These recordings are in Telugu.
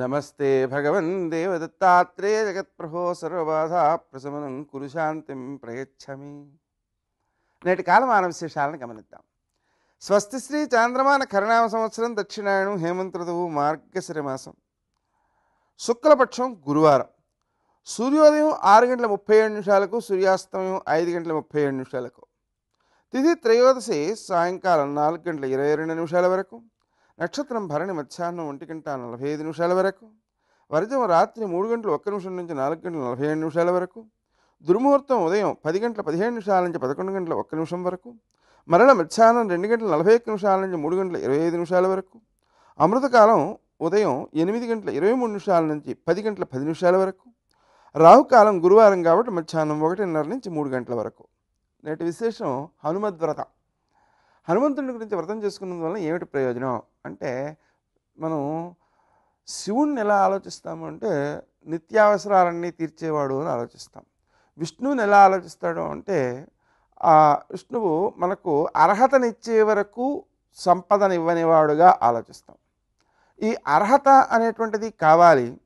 నమస్తే భగవన్ దేవదత్తాత్రే జగత్ప్రభో సర్వబాధా ప్రశమనం కురుశాంతిం ప్రయచ్చమి. నేటి కాలమాన విశేషాలను గమనిద్దాం. స్వస్తి శ్రీ చాంద్రమాన కరుణామ సంవత్సరం దక్షిణాయణం హేమంత ఋతువు మార్గశిర మాసం. శుక్లపక్షం గురువారం. సూర్యోదయం ఆరు గంటల ముప్పై ఏడు నిమిషాలకు సూర్యాస్తమయం ఐదు గంటల ముప్పై ఏడు నిమిషాలకు. తిథి త్రయోదశి సాయంకాలం నాలుగు గంటల ఇరవై రెండు నిమిషాల వరకు. నక్షత్రం భరణి మధ్యాహ్నం ఒంటి గంట నలభై ఐదు నిమిషాల వరకు వర్జం రాత్రి మూడు గంటలు ఒక్క నిమిషం నుంచి నాలుగు గంటల నలభై ఏడు నిమిషాల వరకు దుర్ముహూర్తం ఉదయం పది గంటల పదిహేడు నిమిషాల నుంచి పదకొండు గంటల ఒక్క నిమిషం వరకు మరణ మధ్యాహ్నం రెండు గంటల నలభై ఒక్క నిమిషాల నుంచి మూడు గంటల ఇరవై ఐదు నిమిషాల వరకు అమృతకాలం ఉదయం ఎనిమిది గంటల ఇరవై మూడు నిమిషాల నుంచి పది గంటల పది నిమిషాల వరకు రాహుకాలం గురువారం కాబట్టి మధ్యాహ్నం ఒకటిన్నర నుంచి మూడు గంటల వరకు. నేటి విశేషం హనుమద్వ్రతం. హనుమంతుడి గురించి వ్రతం చేసుకున్నందు వల్ల ఏమిటి ప్రయోజనం? అంటే మనం శివుణ్ణి ఎలా ఆలోచిస్తాము అంటే నిత్యావసరాలన్నీ తీర్చేవాడు అని ఆలోచిస్తాం. విష్ణువుని ఎలా ఆలోచిస్తాడు అంటే ఆ విష్ణువు మనకు అర్హతనిచ్చే వరకు సంపదనివ్వనివాడుగా ఆలోచిస్తాం. ఈ అర్హత అనేటువంటిది కావాలి.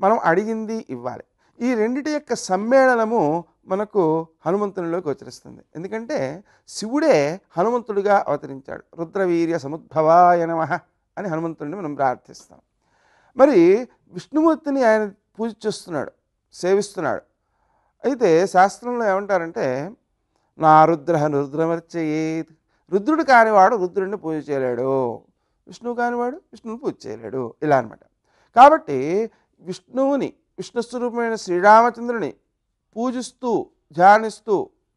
మనం అడిగింది ఇవ్వాలి. ఈ రెండిటి యొక్క సమ్మేళనము మనకు హనుమంతునిలోకి గోచరిస్తుంది ఎందుకంటే శివుడే హనుమంతుడిగా అవతరించాడు. రుద్రవీర్య సముద్భవాయ నమ అని హనుమంతుడిని మనం ప్రార్థిస్తాం. మరి విష్ణుమూర్తిని ఆయన పూజ చేస్తున్నాడు సేవిస్తున్నాడు. అయితే శాస్త్రంలో ఏమంటారంటే నా రుద్ర రుద్రమర్చయేత్ రుద్రుడు కానివాడు రుద్రుడిని పూజ చేయలేడు విష్ణువు కానివాడు విష్ణువుని పూజ చేయలేడు ఇలా అనమాట కాబట్టి విష్ణువుని విష్ణు స్వరూపమైన శ్రీరామచంద్రుని పూజిస్తూ ధ్యానిస్తూ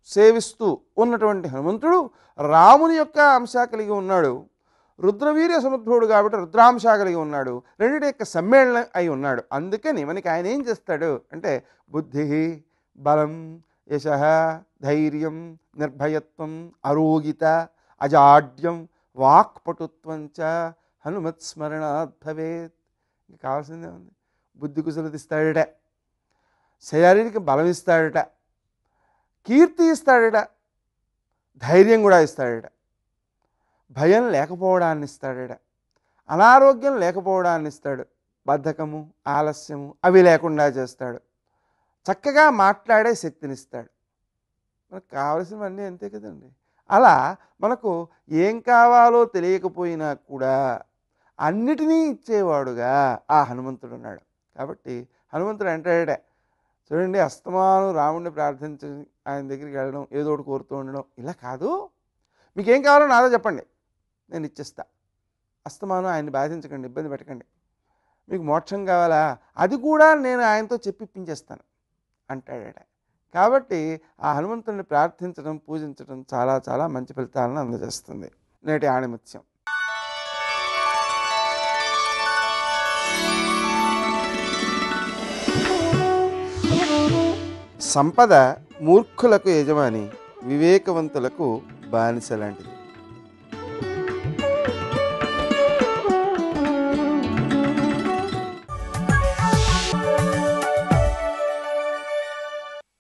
సేవిస్తూ ఉన్నటువంటి హనుమంతుడు రాముని యొక్క అంశ కలిగి ఉన్నాడు. రుద్రవీర్య సముద్రుడు కాబట్టి రుద్రాంశ కలిగి ఉన్నాడు. రెండింటి యొక్క సమ్మేళనం అయి ఉన్నాడు. అందుకని మనకి ఆయన ఏం చేస్తాడు అంటే బుద్ధి బలం యశ ధైర్యం నిర్భయత్వం అరోగిత అజాడ్యం వాక్పటుత్వం చ హనుమత్స్మరణాత్ భవేత్ కావాల్సిందే ఉంది. బుద్ధి కుశలతిస్తాడట శరీరానికి బలం ఇస్తాడట కీర్తి ఇస్తాడట ధైర్యం కూడా ఇస్తాడట. భయం లేకపోవడాన్ని ఇస్తాడట. అనారోగ్యం లేకపోవడాన్ని ఇస్తాడు. బద్ధకము ఆలస్యము అవి లేకుండా చేస్తాడు. చక్కగా మాట్లాడే శక్తినిస్తాడు మనకు కావలసినవన్నీ అంతే కదండి. అలా మనకు ఏం కావాలో తెలియకపోయినా కూడా అన్నిటినీ ఇచ్చేవాడుగా ఆ హనుమంతుడు ఉన్నాడు. కాబట్టి హనుమంతుడు అంటాడే చూడండి అస్తమానం రాముడిని ప్రార్థించి ఆయన దగ్గరికి వెళ్ళడం ఏదో ఒకటి కోరుతూ ఉండడం ఇలా కాదు. మీకేం కావాలో నాదో చెప్పండి. నేను ఇచ్చేస్తా. అస్తమానం ఆయన్ని బాధించకండి ఇబ్బంది పెట్టకండి. మీకు మోక్షం కావాలా? అది కూడా నేను ఆయనతో చెప్పిప్పించేస్తాను అంటాడట కాబట్టి ఆ హనుమంతుడిని ప్రార్థించడం పూజించడం చాలా చాలా మంచి ఫలితాలను అందజేస్తుంది నేటి ఆణిముత్యం. సంపద మూర్ఖులకు యజమాని వివేకవంతులకు బానిస లాంటిది